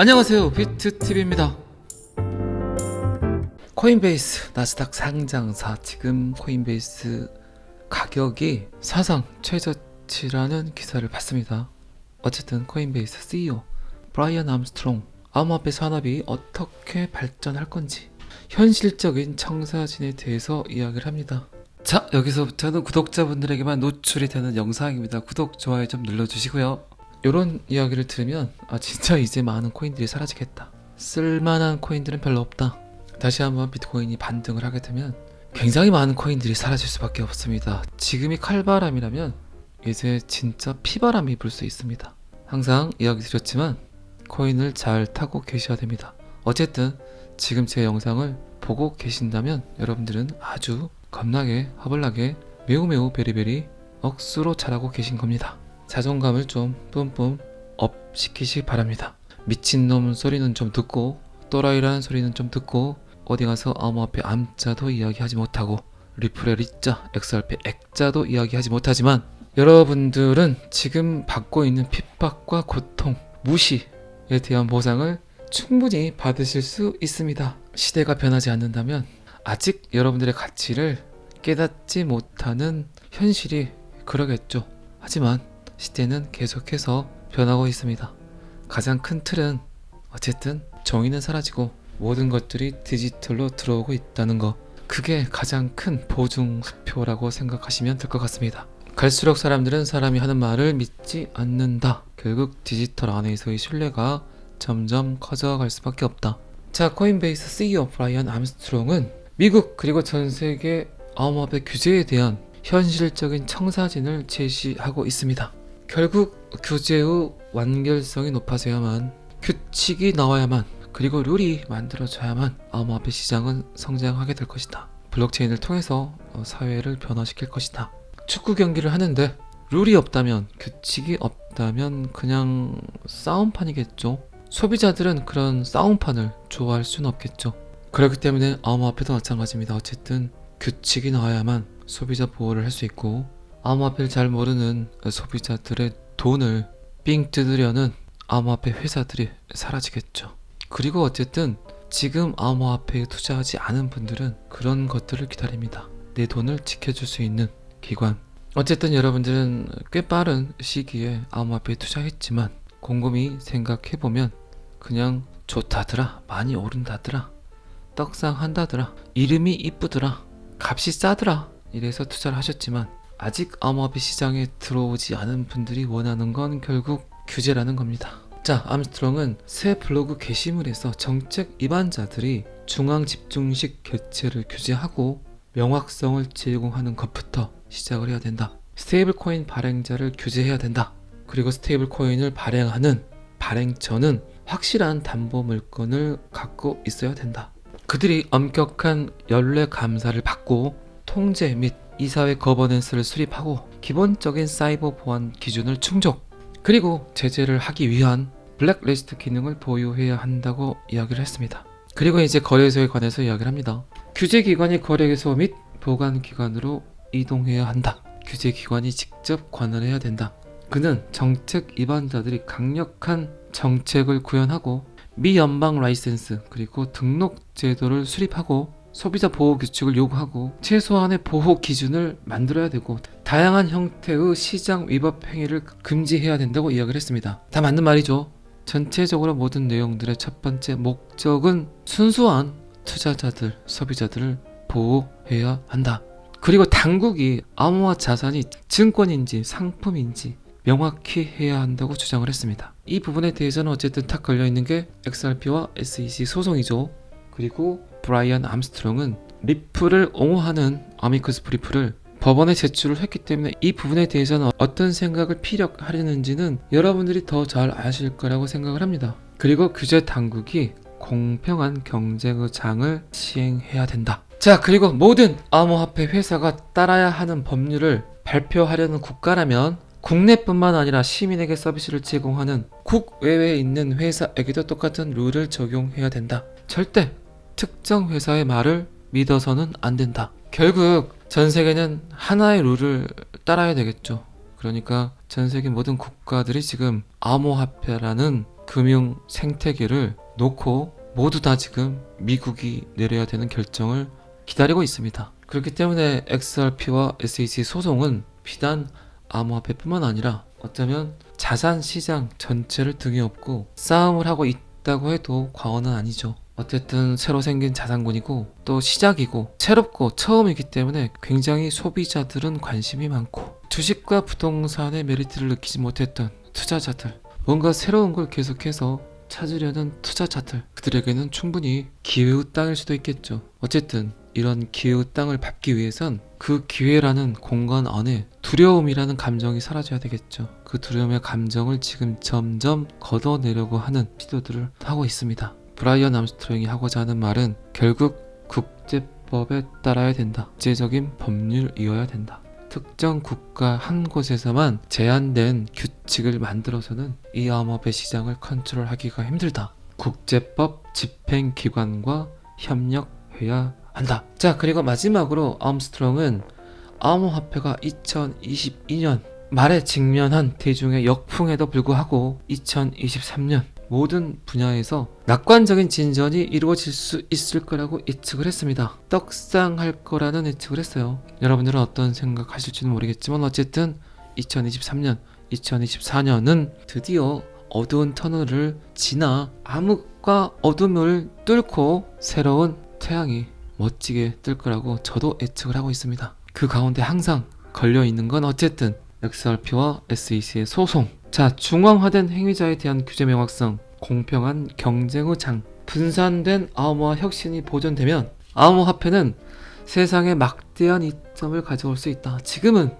안녕하세요. 비트TV입니다. 코인베이스 나스닥 상장사. 지금 코인베이스 가격이 사상 최저치라는 기사를 봤습니다. 어쨌든 코인베이스 CEO 브라이언 암스트롱 암호화폐 산업이 어떻게 발전할 건지 현실적인 청사진에 대해서 이야기를 합니다. 자 여기서부터는 구독자분들에게만 노출이 되는 영상입니다. 구독 좋아요 좀 눌러주시고요 이런 이야기를 들으면 아 진짜 이제 많은 코인들이 사라지겠다. 쓸만한 코인들은 별로 없다. 다시 한번 비트코인이 반등을 하게 되면 굉장히 많은 코인들이 사라질 수밖에 없습니다. 지금이 칼바람이라면 이제 진짜 피바람이 불 수 있습니다. 항상 이야기 드렸지만 코인을 잘 타고 계셔야 됩니다. 어쨌든 지금 제 영상을 보고 계신다면 여러분들은 아주 겁나게 허벌나게 매우 매우 베리베리 억수로 잘하고 계신 겁니다. 자존감을 좀 뿜뿜 업 시키시기 바랍니다. 미친놈 소리는 좀 듣고 또라이라는 소리는 좀 듣고 어디 가서 암호화폐 암자도 이야기하지 못하고 리플의 리자, XRP 액자도 이야기하지 못하지만 여러분들은 지금 받고 있는 핍박과 고통, 무시에 대한 보상을 충분히 받으실 수 있습니다. 시대가 변하지 않는다면 아직 여러분들의 가치를 깨닫지 못하는 현실이 그러겠죠. 하지만 시대는 계속해서 변하고 있습니다. 가장 큰 틀은 어쨌든 정의는 사라지고 모든 것들이 디지털로 들어오고 있다는 거. 그게 가장 큰 보증표라고 생각하시면 될 것 같습니다. 갈수록 사람들은 사람이 하는 말을 믿지 않는다. 결국 디지털 안에서의 신뢰가 점점 커져갈 수밖에 없다. 자, 코인베이스 CEO 브라이언 암스트롱은 미국 그리고 전 세계 암호화폐 규제에 대한 현실적인 청사진을 제시하고 있습니다. 결국 후 완결성이 높아져야만 규칙이 나와야만 그리고 룰이 만들어져야만 암호화폐 시장은 성장하게 될 것이다. 블록체인을 통해서 어, 사회를 변화시킬 것이다. 축구 경기를 하는데 룰이 없다면 규칙이 없다면 그냥 싸움판이겠죠. 소비자들은 그런 싸움판을 좋아할 수는 없겠죠. 그렇기 때문에 암호화폐도 마찬가지입니다. 어쨌든 규칙이 나와야만 소비자 보호를 할 수 있고 암호화폐를 잘 모르는 소비자들의 돈을 삥 뜯으려는 암호화폐 회사들이 사라지겠죠. 그리고 어쨌든 지금 암호화폐에 투자하지 않은 분들은 그런 것들을 기다립니다. 내 돈을 지켜줄 수 있는 기관. 어쨌든 여러분들은 꽤 빠른 시기에 암호화폐에 투자했지만 곰곰이 생각해보면 그냥 좋다더라, 많이 오른다더라, 떡상한다더라, 이름이 이쁘더라, 값이 싸더라 이래서 투자를 하셨지만 아직 암호화폐 시장에 들어오지 않은 분들이 원하는 건 결국 규제라는 겁니다. 자, 암스트롱은 새 블로그 게시물에서 정책 위반자들이 중앙 집중식 개체를 규제하고 명확성을 제공하는 것부터 시작을 해야 된다. 스테이블 코인 발행자를 규제해야 된다. 그리고 스테이블 코인을 발행하는 발행처는 확실한 담보 물건을 갖고 있어야 된다. 그들이 엄격한 연례 감사를 받고 통제 및 이사회 거버넌스를 수립하고 기본적인 사이버 보안 기준을 충족 그리고 제재를 하기 위한 블랙리스트 기능을 보유해야 한다고 이야기를 했습니다. 그리고 이제 거래소에 관해서 이야기를 합니다. 규제 기관이 거래소 및 보관 기관으로 이동해야 한다. 규제 기관이 직접 관할해야 된다. 그는 정책 위반자들이 강력한 정책을 구현하고 미연방 라이센스 그리고 등록 제도를 수립하고 소비자 보호 규칙을 요구하고 최소한의 보호 기준을 만들어야 되고 다양한 형태의 시장 위법 행위를 금지해야 된다고 이야기를 했습니다. 다 맞는 말이죠. 전체적으로 모든 내용들의 첫 번째 목적은 순수한 투자자들, 소비자들을 보호해야 한다. 그리고 당국이 암호화 자산이 증권인지 상품인지 명확히 해야 한다고 주장을 했습니다. 이 부분에 대해서는 어쨌든 탁 걸려 있는 게 XRP와 SEC 소송이죠. 그리고 브라이언 암스트롱은 리플을 옹호하는 아미커스 브리프를 법원에 제출을 했기 때문에 이 부분에 대해서는 어떤 생각을 피력하려는지는 여러분들이 더 잘 아실 거라고 생각을 합니다. 그리고 규제 당국이 공평한 경쟁의 장을 시행해야 된다. 자, 그리고 모든 암호화폐 회사가 따라야 하는 법률을 발표하려는 국가라면 국내뿐만 아니라 시민에게 서비스를 제공하는 국외에 있는 회사에게도 똑같은 룰을 적용해야 된다. 절대 특정 회사의 말을 믿어서는 안 된다. 결국 전 세계는 하나의 룰을 따라야 되겠죠. 그러니까 전 세계 모든 국가들이 지금 암호화폐라는 금융 생태계를 놓고 모두 다 지금 미국이 내려야 되는 결정을 기다리고 있습니다. 그렇기 때문에 XRP와 SEC 소송은 비단 암호화폐뿐만 아니라 어쩌면 자산 시장 전체를 등에 업고 싸움을 하고 있다고 해도 과언은 아니죠. 어쨌든 새로 생긴 자산군이고 또 시작이고 새롭고 처음이기 때문에 굉장히 소비자들은 관심이 많고 주식과 부동산의 메리트를 느끼지 못했던 투자자들 뭔가 새로운 걸 계속해서 찾으려는 투자자들 그들에게는 충분히 기회의 땅일 수도 있겠죠. 어쨌든 이런 기회의 땅을 밟기 위해선 그 기회라는 공간 안에 두려움이라는 감정이 사라져야 되겠죠. 그 두려움의 감정을 지금 점점 걷어내려고 하는 시도들을 하고 있습니다. 브라이언 암스트롱이 하고자 하는 말은 결국 국제법에 따라야 된다. 국제적인 법률이어야 된다. 특정 국가 한 곳에서만 제한된 규칙을 만들어서는 이 암호화폐 시장을 컨트롤하기가 힘들다. 국제법 집행기관과 협력해야 한다. 자, 그리고 마지막으로 암스트롱은 암호화폐가 2022년 말에 직면한 대중의 역풍에도 불구하고 2023년 모든 분야에서 낙관적인 진전이 이루어질 수 있을 거라고 예측을 했습니다. 떡상할 거라는 예측을 했어요. 여러분들은 어떤 생각하실지는 모르겠지만 어쨌든 2023년, 2024년은 드디어 어두운 터널을 지나 암흑과 어둠을 뚫고 새로운 태양이 멋지게 뜰 거라고 저도 예측을 하고 있습니다. 그 가운데 항상 걸려 있는 건 어쨌든 XRP와 SEC의 소송. 자, 중앙화된 행위자에 대한 규제 명확성, 공평한 경쟁의 장, 분산된 암호화 혁신이 보존되면 암호화폐는 세상에 막대한 이점을 가져올 수 있다. 지금은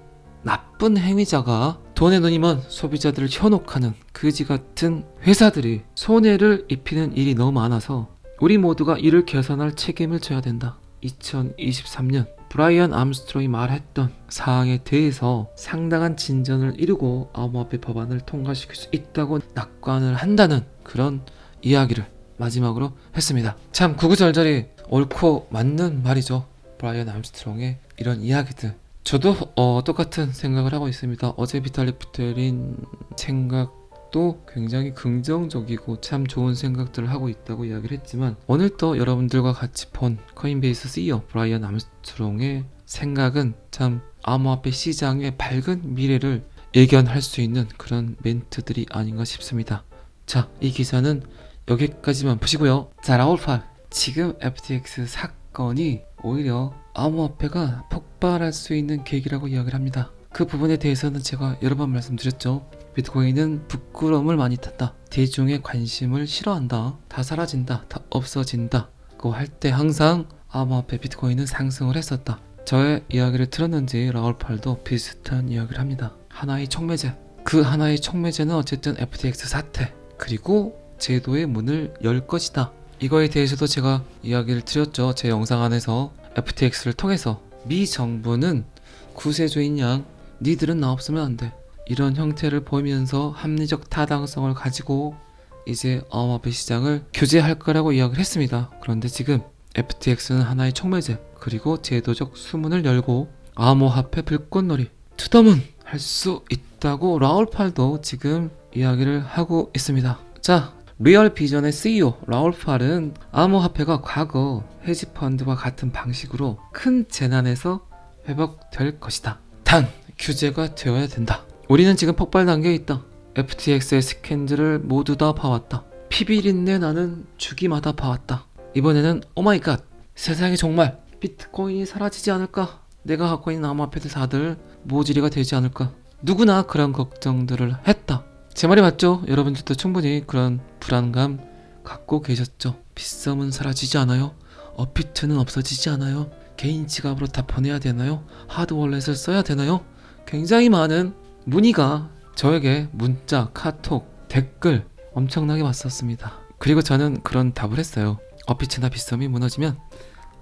나쁜 행위자가 돈의 눈이 먼 소비자들을 현혹하는 그지 같은 회사들이 손해를 입히는 일이 너무 많아서 우리 모두가 이를 개선할 책임을 져야 된다. 2023년 브라이언 암스트롱이 말했던 사항에 대해서 상당한 진전을 이루고 암호화폐 법안을 통과시킬 수 있다고 낙관을 한다는 그런 이야기를 마지막으로 했습니다. 참 구구절절이 옳고 맞는 말이죠. 브라이언 암스트롱의 이런 이야기들. 저도 어, 똑같은 생각을 하고 있습니다. 어제 비탈리 부테린 생각 도 굉장히 긍정적이고 참 좋은 생각들을 하고 있다고 이야기를 했지만 오늘 또 여러분들과 같이 본 코인베이스 CEO 브라이언 암스트롱의 생각은 참 암호화폐 시장의 밝은 미래를 예견할 수 있는 그런 멘트들이 아닌가 싶습니다. 자, 이 기사는 여기까지만 보시고요. 자, 라울팔. 지금 FTX 사건이 오히려 암호화폐가 폭발할 수 있는 계기라고 이야기를 합니다. 그 부분에 대해서는 제가 여러 번 말씀드렸죠. 비트코인은 부끄러움을 많이 탄다. 대중의 관심을 싫어한다. 다 사라진다. 다 없어진다. 그 할 때 항상 암호화폐 비트코인은 상승을 했었다. 저의 이야기를 들었는지 라울팔도 비슷한 이야기를 합니다. 하나의 촉매제. 그 하나의 촉매제는 어쨌든 FTX 사태. 그리고 제도의 문을 열 것이다. 이거에 대해서도 제가 이야기를 드렸죠. 제 영상 안에서 FTX를 통해서 미 정부는 구세주인 양 니들은 나 없으면 안 돼. 이런 형태를 보이면서 합리적 타당성을 가지고 이제 암호화폐 시장을 규제할 거라고 이야기를 했습니다. 그런데 지금 FTX는 하나의 촉매제 그리고 제도적 수문을 열고 암호화폐 불꽃놀이 투더문 할 수 있다고 라울팔도 지금 이야기를 하고 있습니다. 자, 리얼 비전의 CEO 라울팔은 암호화폐가 과거 헤지펀드와 같은 방식으로 큰 재난에서 회복될 것이다. 단 규제가 되어야 된다. 우리는 지금 폭발 단계에 있다. FTX의 스캔들을 모두 다 봐왔다. 피비린내 나는 주기마다 봐왔다. 이번에는 오마이갓 세상에 정말 비트코인이 사라지지 않을까? 내가 갖고 있는 암호화폐들 다들 모질이가 되지 않을까? 누구나 그런 걱정들을 했다. 제 말이 맞죠? 여러분들도 충분히 그런 불안감 갖고 계셨죠? 빗썸은 사라지지 않아요? 어피트는 없어지지 않아요? 개인 지갑으로 다 보내야 되나요? 하드월렛을 써야 되나요? 굉장히 많은 문의가 저에게 문자, 카톡, 댓글 엄청나게 왔었습니다. 그리고 저는 그런 답을 했어요. 어피트나 빗썸이 무너지면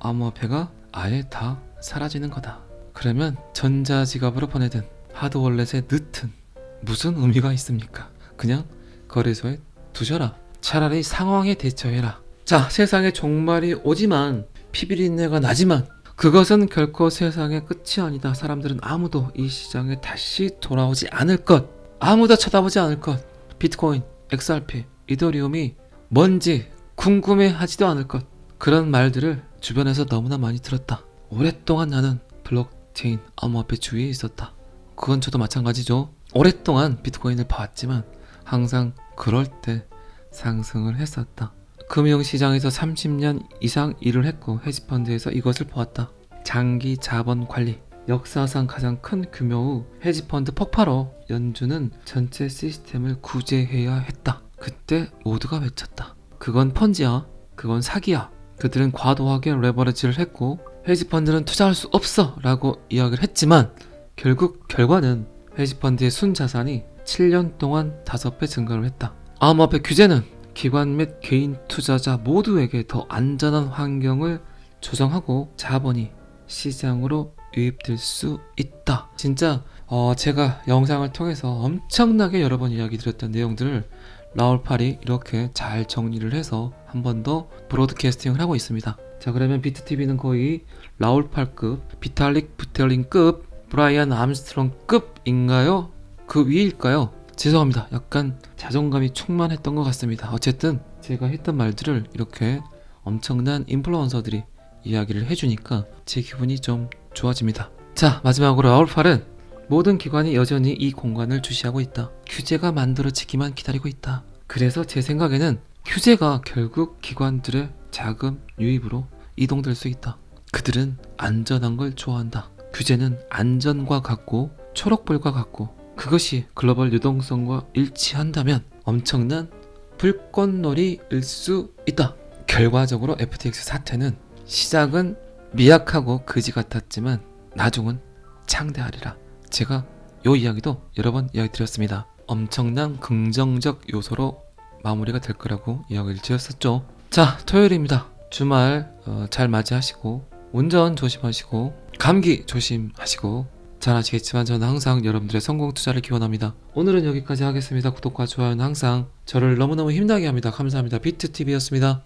암호화폐가 아예 다 사라지는 거다. 그러면 전자지갑으로 보내든 하드월렛에 넣든 무슨 의미가 있습니까? 그냥 거래소에 두셔라. 차라리 상황에 대처해라. 자, 세상에 종말이 오지만 피비린내가 나지만 그것은 결코 세상의 끝이 아니다. 사람들은 아무도 이 시장에 다시 돌아오지 않을 것. 아무도 쳐다보지 않을 것. 비트코인, XRP, 이더리움이 뭔지 궁금해 하지도 않을 것. 그런 말들을 주변에서 너무나 많이 들었다. 오랫동안 나는 블록체인 암호화폐 주위에 있었다. 그건 저도 마찬가지죠. 오랫동안 비트코인을 봐왔지만 항상 그럴 때 상승을 했었다. 금융시장에서 30년 이상 일을 했고 헤지펀드에서 이것을 보았다. 장기 자본 관리. 역사상 가장 큰 규모의 헤지펀드 폭파로 연준은 전체 시스템을 구제해야 했다. 그때 모두가 외쳤다. 그건 펀지야. 그건 사기야. 그들은 과도하게 레버리지를 했고 헤지펀드는 투자할 수 없어 라고 이야기를 했지만 결국 결과는 헤지펀드의 순자산이 7년 동안 5배 증가를 했다. 암호화폐 규제는 기관 및 개인 투자자 모두에게 더 안전한 환경을 조성하고 자본이 시장으로 유입될 수 있다. 진짜 어, 제가 영상을 통해서 엄청나게 여러 번 이야기 드렸던 내용들을 라울팔이 이렇게 잘 정리를 해서 한 번 더 브로드캐스팅을 하고 있습니다. 자 그러면 비트TV는 거의 라울팔급, 비탈릭 부텔린급, 브라이언 암스트롱급인가요? 그 위일까요? 죄송합니다. 약간 자존감이 충만했던 것 같습니다. 어쨌든 제가 했던 말들을 이렇게 엄청난 인플루언서들이 이야기를 해주니까 제 기분이 좀 좋아집니다. 자 마지막으로 라울팔은 모든 기관이 여전히 이 공간을 주시하고 있다. 규제가 만들어지기만 기다리고 있다. 그래서 제 생각에는 규제가 결국 기관들의 자금 유입으로 이동될 수 있다. 그들은 안전한 걸 좋아한다. 규제는 안전과 같고 초록불과 같고 그것이 글로벌 유동성과 일치한다면 엄청난 불꽃놀이일 수 있다. 결과적으로 FTX 사태는 시작은 미약하고 그지 같았지만 나중은 창대하리라. 제가 요 이야기도 여러 번 이야기 드렸습니다. 엄청난 긍정적 요소로 마무리가 될 거라고 이야기를 드렸었죠. 자, 토요일입니다. 주말 어, 잘 맞이하시고 운전 조심하시고 감기 조심하시고 잘 아시겠지만 저는 항상 여러분들의 성공 투자를 기원합니다. 오늘은 여기까지 하겠습니다. 구독과 좋아요는 항상 저를 너무너무 힘나게 합니다. 감사합니다. 비트TV였습니다.